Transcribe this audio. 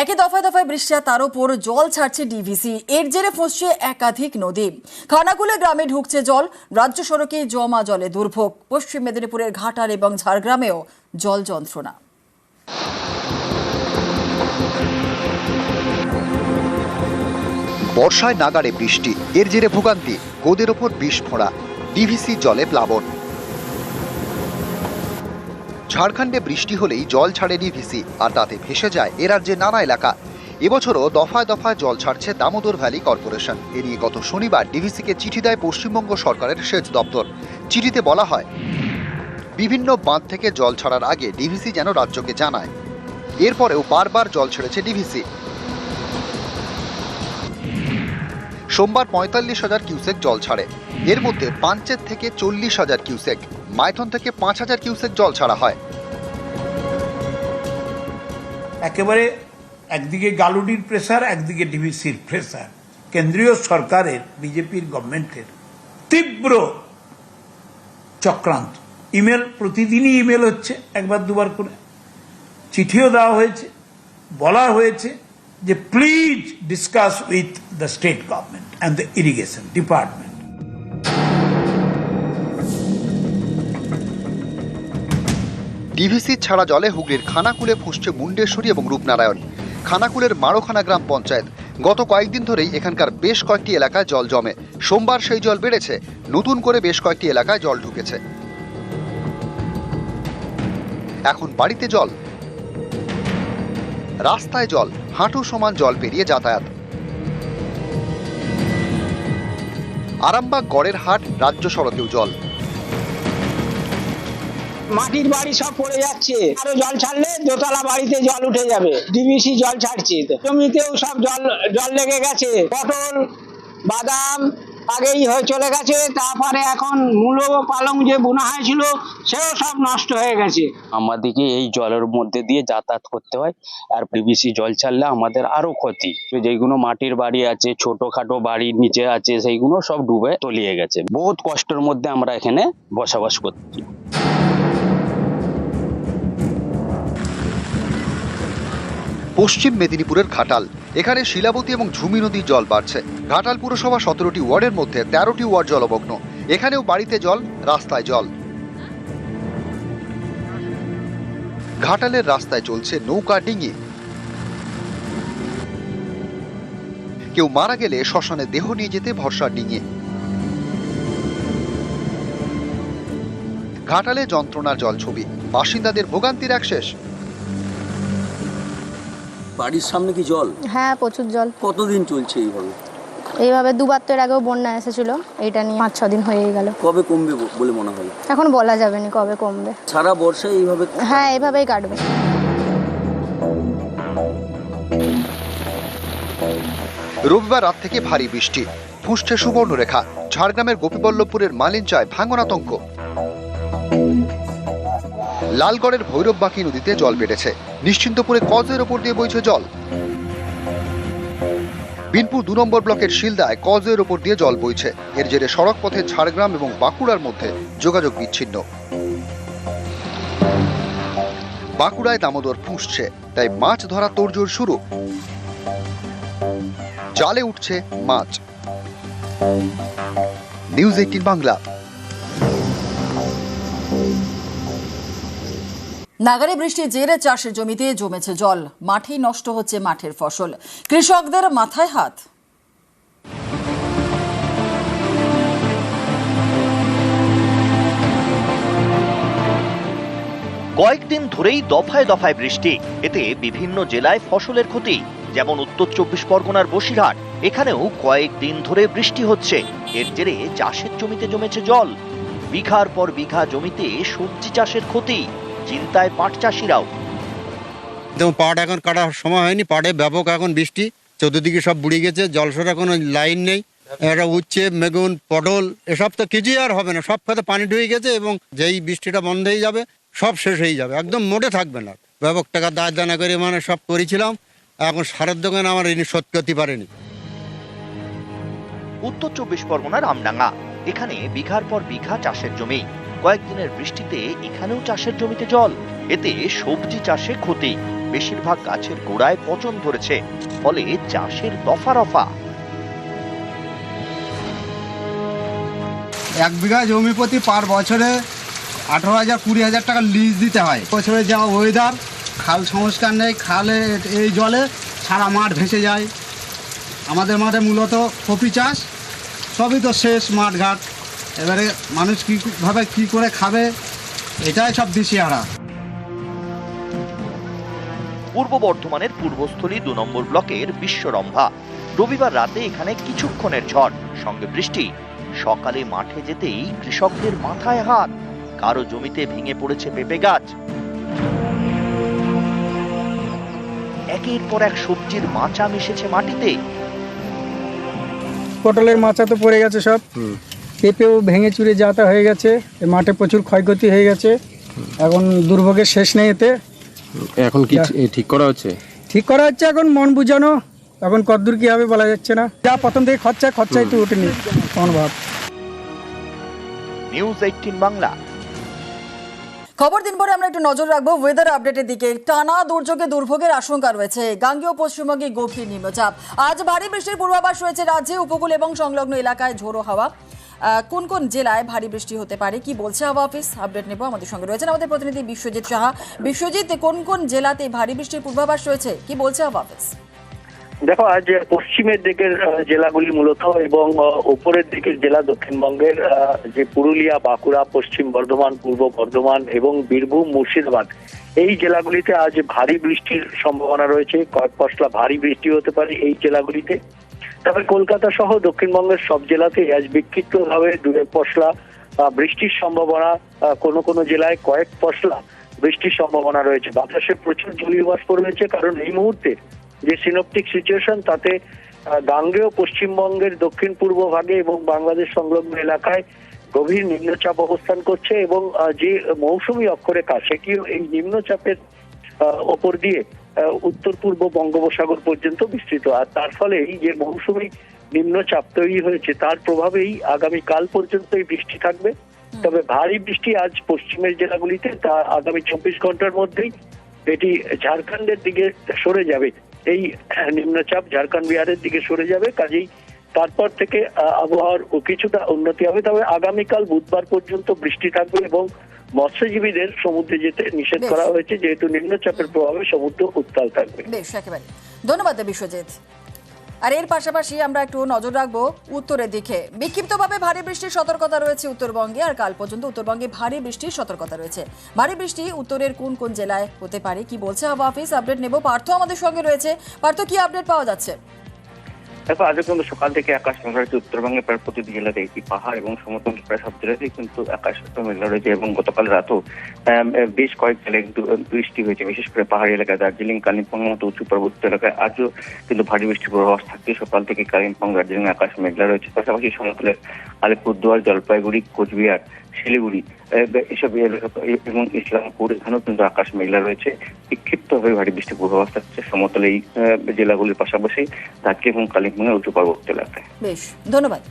একই দফায় দফায় বৃষ্টি আর তার উপর জল ছাড়ছে ডিভিসি এর জেরে ফসছে একাধিক নদী। খানাকুলে গ্রামে ঢুকছে জল, রাজ্য সড়কে জমা জলে দুর্ভোগ। পশ্চিম মেদিনীপুরের ঘাটাল এবং ঝাড়গ্রামেও জল যন্ত্রণা। বর্ষায় নাগাড়ে বৃষ্টি, এর জেরে ভোগান্তি, গোদের ওপর বিষ ফোঁড়া ডিভিসি জলে প্লাবন। ঝাড়খণ্ডে বৃষ্টি হলেই জল ছাড়ে ডিভিসি, আর তাতে ভেসে যায় এ রাজ্যে নানা এলাকা। এবছরও দফায় দফায় জল ছাড়ছে দামোদর ভ্যালি কর্পোরেশন। এ নিয়ে গত শনিবার ডিভিসিকে চিঠি দেয় পশ্চিমবঙ্গ সরকারের সেচ দপ্তর। চিঠিতে বলা হয়, বিভিন্ন বাঁধ থেকে জল ছাড়ার আগে ডিভিসি যেন রাজ্যকে জানায়। এরপরেও বারবার জল ছেড়েছে ডিভিসি। সোমবার পঁয়তাল্লিশ হাজার কিউসেক জল ছাড়ে। এর মধ্যে পাঞ্চেত থেকে চল্লিশ হাজার কিউসেক। মাইথন থেকে পাঁচ হাজার কিউসেক জল ছাড়া হয়। একেবারে একদিকে গালুডির প্রেসার, একদিকে ডিভিসির প্রেসার। কেন্দ্রীয় সরকারের, বিজেপির, গভর্নমেন্টের তীব্র চক্রান্ত। ইমেল, প্রতিদিনই ইমেল হচ্ছে, একবার দুবার করে। চিঠিও দেওয়া হয়েছে, বলা হয়েছে যে, please discuss with the state government and the irrigation department. DVC ছাড়া জলে হুগলির খানাকুলে ফুসছে মুন্ডেশ্বরী এবং রূপনারায়ণ। খানাকুলের মারোখানা গ্রাম পঞ্চায়েত। গত কয়েকদিন ধরেই এখানকার বেশ কয়েকটি এলাকায় জল জমে। সোমবার সেই জল বেড়েছে। নতুন করে বেশ কয়েকটি এলাকায় জল ঢুকেছে। এখন বাড়িতে জল। রাস্তায় জল। হাঁটু সমান জল পেরিয়ে যাতায়াত। আরামবাগ গড়ের হাট, রাজ্য সড়কেও জল। মাটির বাড়ি সব পড়ে যাচ্ছে। আরও জল ছাড়লে দোতলা বাড়িতে জল উঠে যাবে। ডিবিসি জল ছাড়ছে। জমিতেও সব জল জল লেগে গেছে। পটল, বাদাম আগেই হয়ে চলে গেছে। তারপরে এখন মূলো পালং যে বোনা হয়েছিল, সেও সব নষ্ট হয়ে গেছে। আমাদেরকে এই জলের মধ্যে দিয়ে যাতায়াত করতে হয়। আর পিভিসি জল ছাড়লে আমাদের আরও ক্ষতি। যেগুলো মাটির বাড়ি আছে, ছোটখাটো বাড়ির নিচে আছে, সেইগুলো সব ডুবে তলিয়ে গেছে। বহুত কষ্টের মধ্যে আমরা এখানে বসবাস করছি। পশ্চিম মেদিনীপুরের ঘাটাল। এখানে শিলাবতী এবং ঝুমি নদীর জল বাড়ছে। ঘাটাল পুরসভা সতেরোটি ওয়ার্ডের মধ্যে তেরোটি ওয়ার্ড জলমগ্ন। এখানেও বাড়িতে জল, রাস্তায় জল। ঘাটালের রাস্তায় চলছে নৌকা ডিঙি। কেউ মারা গেলে শ্মশানে দেহ নিয়ে যেতে ভরসা ডিঙে। ঘাটালে যন্ত্রণার জল ছবি। বাসিন্দাদের ভোগান্তির এক শেষ। বাড়ির সামনে কি জল? হ্যাঁ প্রচুর জল। কতদিন চলছে এইভাবে? এইভাবে দুবার তো এর আগেও বন্যা এসেছিল এটা নিয়ে পাঁচ ছ দিন হয়েই গেল। কবে কমবে বলে মনে হয়? এখন বলা যাবে না কবে কমবে। সারা বর্ষায় এইভাবে হ্যাঁ এইভাবেই কাটবে। রবিবার রাত থেকে ভারী বৃষ্টি। ফুসছে সুবর্ণরেখা। ঝাড়গ্রামের গোপীবল্লভপুরের মালিঞ্চায় ভাঙন আতঙ্ক। লালগড়ের ভৈরববাকি নদীতে জল বেড়েছে। নিশ্চিন্তপুরে কজের ওপর দিয়ে বইছে জল? বিনপুর দু নম্বর ব্লকের শিলদায় কজের ওপর দিয়ে জল বইছে। এর জেরে সড়ক পথে ঝাড়গ্রাম এবং বাঁকুড়ার মধ্যে যোগাযোগ বিচ্ছিন্ন। বাঁকুড়ায় দামোদর ফুঁসছে, তাই মাছ ধরা তোড়জোড় শুরু। জালে উঠছে মাছ। News eighteen Bangla. নাগারে বৃষ্টির জেরে চাষের জমিতে জমেছে জল। মাঠেই নষ্ট হচ্ছে মাঠের ফসল। কৃষকদের মাথায় হাত। কয়েকদিন ধরেই দফায় দফায় বৃষ্টি। এতে বিভিন্ন জেলায় ফসলের ক্ষতি। যেমন উত্তর চব্বিশ পরগনার বসিরহাট। এখানেও কয়েকদিন ধরে বৃষ্টি হচ্ছে। এর জেরে চাষের জমিতে জমেছে জল। বিঘার পর বিঘা জমিতে সবজি চাষের ক্ষতি। চিন্তায় পাট চাষিরাও। যেমন পাট এখন কাটার সময় হয়নি পাটে ব্যাপক এখন বৃষ্টি চতুর্দিকে সব বুড়ে গেছে জলসরা কোনো লাইন নেই এটা উচ্ছে মেগুন পটল এসব তো কিছুই আর হবে না সব খাতে পানি ঢুকে গেছে এবং যেই বৃষ্টিটা বন্ধ হয়ে যাবে সব শেষ হয়ে যাবে একদম মোটে থাকবে না। ব্যাপক টাকা দায় দানা করে মানে সব করেছিলাম এখন সারের দোকানে আমার ঋণ শোধ করতে পারেনি। উত্তর চব্বিশ পরগনার আমডাঙ্গা এখানে বিঘার পর বিঘা চাষের জমি। কয়েকদিনের বৃষ্টিতে এখানেও চাষের জমিতে জল। এতে সবজি চাষে ক্ষতি। বেশিরভাগ গাছের গোড়ায় পচন ধরেছে। ফলে চাষের দফা রফা। এক বিঘা জমি প্রতি পার বছরে আঠারো হাজার কুড়ি হাজার টাকা লিজ দিতে হয়। বছরে যা ওয়েদার খাল সংস্কার নেই, খালে এই জলে সারা মাঠ ভেসে যায়। আমাদের মাঠে মূলত কপি চাষ। সবই তো শেষ মাঠঘাট। এবারে মানুষ কীভাবে কী করে খাবে এটাই সব দিশিহারা পূর্ব বর্ধমানের পূর্বস্থলী দু নম্বর ব্লকের বিশ্বরম্ভা। রবিবার রাতে এখানে কিছুক্ষণের ঝড় সঙ্গে বৃষ্টি। সকালে মাঠে যেতেই কৃষকদের মাথায় হাত। কারও জমিতে ভেঙে পড়েছে পেঁপে গাছ। একের পর এক সবজির মাচা মিশেছে মাটিতে। পটলের মাচা তো পড়ে গেছে সব। পেঁপেও ভেঙে চুরে যাতা হয়ে গেছে মাঠে প্রচুর ক্ষয়ক্ষতি হয়ে গেছে। এখন দুর্ভোগের শেষ নেই এতে। এখন কি ঠিক করা হচ্ছে? ঠিক করা হচ্ছে এখন মন বুঝানো। এখন কতদূর কি হবে বলা যাচ্ছে না। যা প্রথম থেকে খরচা খরচাই তো ওঠেনি কোন ভাব। News eighteen Bangla. খবর দিন পরে আমরা একটু নজর রাখব ওয়েদার আপডেটের দিকে। টানা দুর্যোগে দুর্ভোগের আশঙ্কা রয়েছে। গাঙ্গেয় পশ্চিমবঙ্গে গভীর নিম্নচাপ। আজ ভারী বৃষ্টির পূর্বাভাস রয়েছে রাজ্যে উপকূল এবং সংলগ্ন এলাকায় ঝোড়ো হাওয়া। কোন কোন জেলায় ভারী বৃষ্টি হতে পারে? কি বলছে হাওয়া অফিস? আপডেট নেব আমাদের সঙ্গে রয়েছেন আমাদের প্রতিনিধি বিশ্বজিৎ সাহা। বিশ্বজিৎ, কোন কোন জেলাতে ভারী বৃষ্টির পূর্বাভাস রয়েছে? কি বলছে হাওয়া অফিস? দেখো, আজ পশ্চিমের দিকের জেলাগুলি মূলত এবং উপরের দিকের জেলা দক্ষিণবঙ্গের যে পুরুলিয়া, বাঁকুড়া, পশ্চিম বর্ধমান, পূর্ব বর্ধমান এবং বীরভূম, মুর্শিদাবাদ, এই জেলাগুলিতে আজ ভারী বৃষ্টির সম্ভাবনা রয়েছে। কয়েক পশলা ভারী বৃষ্টি হতে পারে এই জেলাগুলিতে। তবে কলকাতা সহ দক্ষিণবঙ্গের সব জেলাতে আজ বিক্ষিপ্তভাবে দু এক পশলা বৃষ্টির সম্ভাবনা কোনো কোনো জেলায় কয়েক পশলা বৃষ্টির সম্ভাবনা রয়েছে। বাতাসে প্রচুর জলীয় বাষ্প রয়েছে, কারণ এই মুহূর্তে যে সিনোপটিক সিচুয়েশন তাতে গাঙ্গেয় পশ্চিমবঙ্গের দক্ষিণ পূর্ব ভাগে এবং বাংলাদেশ সংলগ্ন এলাকায় গভীর নিম্নচাপ অবস্থান করছে এবং যে মৌসুমী অক্ষরেখা সেটিও এই নিম্নচাপের ওপর দিয়ে উত্তর পূর্ব বঙ্গোপসাগর পর্যন্ত বিস্তৃত? আর তার ফলে এই যে মৌসুমী নিম্নচাপ তৈরি হয়েছে তার প্রভাবেই আগামী কাল পর্যন্ত এই বৃষ্টি থাকবে। তবে ভারী বৃষ্টি আজ পশ্চিমের জেলাগুলিতে তা আগামী চব্বিশ ঘণ্টার মধ্যেই এটি ঝাড়খণ্ডের দিকে সরে যাবে। এই নিম্নচাপ ঝাড়খণ্ড বিহারের দিকে সরে যাবে কাজেই তারপর থেকে আবহাওয়ার কিছুটা উন্নতি হবে। তবে আগামীকাল বুধবার পর্যন্ত বৃষ্টি থাকবে এবং মৎস্যজীবীদের সমুদ্রে যেতে নিষেধ করা হয়েছে। যেহেতু নিম্নচাপের প্রভাবে সমুদ্র উত্তাল থাকবে। বেশ একেবারে। ধন্যবাদ বিশ্বজিৎ। আর এর পাশাপাশি আমরা একটু নজর রাখব উত্তরের দিকে। বিক্ষিপ্তভাবে ভারী বৃষ্টির সতর্কতা রয়েছে উত্তরবঙ্গে, আর কাল পর্যন্ত উত্তরবঙ্গে ভারী বৃষ্টির সতর্কতা রয়েছে। ভারী বৃষ্টি উত্তরের কোন কোন জেলায় হতে পারে, কি বলছে হাওয়া অফিস? আপডেট নেব পার্থ আমাদের সঙ্গে রয়েছে। পার্থ, কি আপডেট পাওয়া যাচ্ছে? দেখো আজ পর্যন্ত সকাল থেকে আকাশ মেঘলা রয়েছে উত্তরবঙ্গের প্রায় প্রতিটি জেলাতে একটি পাহাড় এবং সমতল প্রায় সব জেলাতেই কিন্তু আকাশ মেঘলা রয়েছে এবং গতকাল রাতেও বেশ কয়েক জেলায় কিন্তু বৃষ্টি হয়েছে। বিশেষ করে পাহাড়ি এলাকায় দার্জিলিং, কালিম্পং, মতো উঁচু পর্বত এলাকায় আজও কিন্তু ভারী বৃষ্টির পূর্বাভাস থাকছে। সকাল থেকে কালিম্পং, দার্জিলিং, আকাশ মেঘলা রয়েছে। পাশাপাশি সমতলের আলিপুরদুয়ার, জলপাইগুড়ি, কোচবিহার শিলিগুড়ি এসব এবং ইসলামপুর এখানেও কিন্তু আকাশ মেঘলা রয়েছে। বিক্ষিপ্তভাবে ভারী বৃষ্টির পূর্বাভাস থাকছে। সমতল এই জেলাগুলির পাশাপাশি দার্জিলিং এবং কালিম্পং উঁচু পার্বত্য এলাকায় বেশ, ধন্যবাদ।